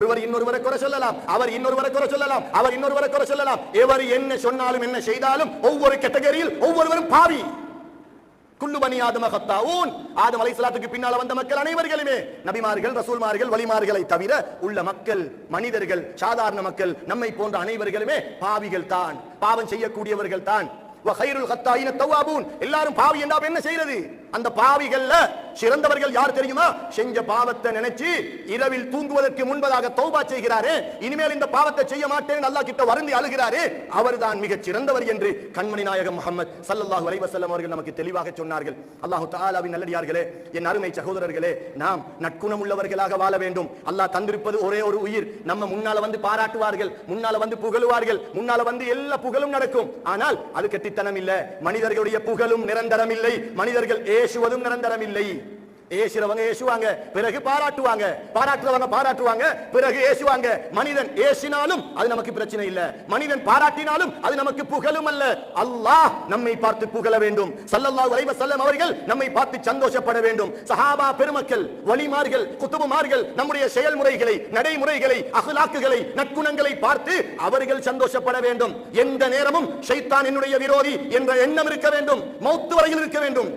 ஒருவர் இன்னொருவரை குறை சொல்லலாம். அவர் இன்னொருவரை குறை சொல்லலாம். அவர் இன்னொருவரை குறை சொல்லலாம். எவர் என்ன சொன்னாலும் என்ன செய்தாலும் ஒவ்வொரு கேட்டகரியில் ஒவ்வொருவரும் பாவி. குல்லு பனி ஆதம கத்தாவூன். ஆதம் அலைசலாத்துக்கு பின்னால வந்த மக்கள் அனைவர்களுமே நபிமார்கள் ரசூல்மார்கள் வலிமார்களை தவிர உள்ள மக்கள் மனிதர்கள் சாதாரண மக்கள் நம்மை போன்ற அனைவர்களுமே பாவிகள் தான். பாவம் செய்யக்கூடியவர்கள் தான். வகைருல் எல்லாரும் பாவி என்றா என்ன செய்யறது? அந்த பாவிகள்ல சிறந்தவர்கள் யார் தெரியுமா? செஞ்ச பாவத்தை நினைச்சு இரவில் தூங்குவதற்கு முன்பதாக தௌபா செய்கிறாரு. இனிமேல் இந்த பாவத்தை செய்ய மாட்டேன் அல்லாஹ் கிட்ட வருந்தி அழுகிறாரு. அவர்தான் மிகச் சிறந்தவர் என்று கண்மணி நாயகம் முகமது ஸல்லல்லாஹு அலைவசல்லம் அவர்கள் நமக்கு தெளிவாக சொன்னார்கள். அல்லாஹ் தாலாவின் நல்லடியார்களே என் அருமை சகோதரர்களே நாம் நற்குணம் உள்ளவர்களாக வாழ வேண்டும். அல்லாஹ் தந்திருப்பது ஒரே ஒரு உயிர். நம்ம முன்னால வந்து பாராட்டுவார்கள் முன்னால வந்து புகழுவார்கள் முன்னால வந்து எல்லா புகழும் நடக்கும். ஆனால் அது கெட்டித்தனம் இல்ல. மனிதர்களுடைய புகழும் நிரந்தரம் இல்லை. மனிதர்கள் ஏ நிரந்தரம் இல்லை. ஏசுறவங்க ஏசுவாங்க பிறகு பாராட்டுவாங்க. பாராட்டுறவங்க பாராட்டுவாங்க பிறகு ஏசுவாங்க. மனிதன் ஏசினாலும் அது நமக்கு பிரச்சனை இல்ல. மனிதன் பாராட்டினாலும் அது நமக்கு புகழும் அல்ல. அல்லாஹ் நம்மை பார்த்து புகழ வேண்டும். சல்லல்லாஹு அலைஹி வஸல்லம் அவர்கள் நம்மை பார்த்து சந்தோஷப்பட வேண்டும். சஹாபா பெருமக்கள் வலிமார்கள் குத்துபுமார்கள் நம்முடைய செயல்முறைகளை நடைமுறைகளை அகலாக்குகளை நற்குணங்களை பார்த்து அவர்கள் சந்தோஷப்பட வேண்டும். எந்த நேரமும் ஷைத்தான் என்னுடைய விரோதி என்ற எண்ணம் இருக்க வேண்டும். மௌத்து வரையில் இருக்க வேண்டும்.